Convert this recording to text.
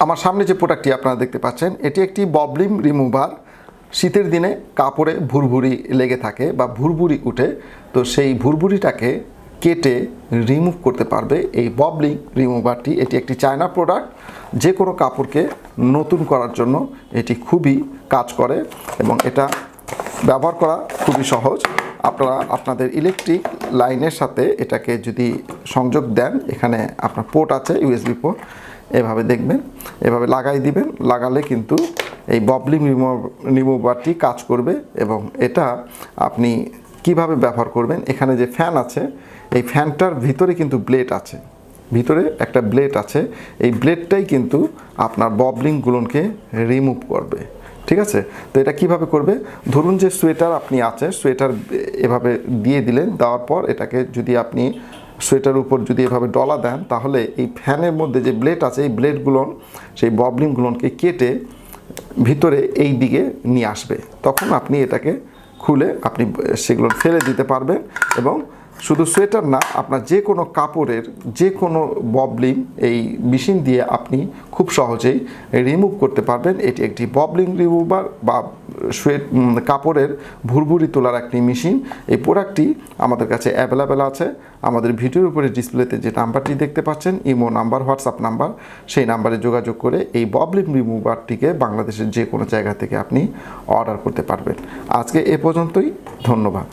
আমার সামনে যে প্রোডাক্টটি আপনারা দেখতে পাচ্ছেন, এটি একটি ববলিম রিমুভার শীতের দিনে কাপড়ে ভুরভুরি লেগে থাকে বা ভুরভুরি উঠে, তো সেই ভুরভুরিটাকে কেটে রিমুভ করতে পারবে এই ববলিং রিমুভারটি এটি একটি চায়না প্রোডাক্ট যে কোনো কাপড়কে নতুন করার জন্য এটি খুবই কাজ করে এবং এটা ব্যবহার করা খুবই সহজ। আপনারা আপনাদের ইলেকট্রিক লাইনের সাথে এটাকে যদি সংযোগ দেন, এখানে আপনার পোর্ট আছে ইউএসবি পোর্ট এভাবে দেখবেন, এভাবে লাগাই দিবেন, লাগালে কিন্তু এই ববলিং রিমুভারটি কাজ করবে এবং এটা আপনি কীভাবে ব্যবহার করবেন, এখানে যে ফ্যান আছে, এই ফ্যানটার ভিতরে কিন্তু ব্লেড আছে। ভিতরে একটা ব্লেড আছে, এই ব্লেডটাই কিন্তু আপনার ববলিংগুলোকে রিমুভ করবে, ঠিক আছে? তো এটা কীভাবে করবে? ধরুন যে সোয়েটার আপনি আছে সোয়েটার এভাবে দিয়ে দিলেন, দেওয়ার পর এটাকে যদি আপনি সোয়েটার উপর যদি এভাবে ডলা দেন, তাহলে এই ফ্যানের মধ্যে যে ব্লেড আছে, এই ব্লেডগুলো সেই ববলিংগুলোকে কেটে ভিতরে এই দিকে নিয়ে আসবে। তখন আপনি এটাকে খুলে আপনি সেগুলো ফেলে দিতে পারবেন এবং শুধু সোয়েটার না, আপনার যে কোনো কাপড়ের যে কোনো ববলিং এই মেশিন দিয়ে আপনি খুব সহজেই রিমুভ করতে পারবেন। এটি একটি ববলিং রিমুভার বা সোয়েট কাপড়ের ভুরভুরি তোলার একটি মেশিন। এই প্রোডাক্টটি আমাদের কাছে অ্যাভেলেবেল আছে। আমাদের ভিডিওর উপরে ডিসপ্লেতে যে নাম্বারটি দেখতে পাচ্ছেন, ইমো নাম্বার, হোয়াটসঅ্যাপ নাম্বার, সেই নাম্বারে যোগাযোগ করে এই ববলিং রিমুভারটিকে বাংলাদেশের যে কোনো জায়গা থেকে আপনি অর্ডার করতে পারবেন। আজকে এ পর্যন্তই, ধন্যবাদ।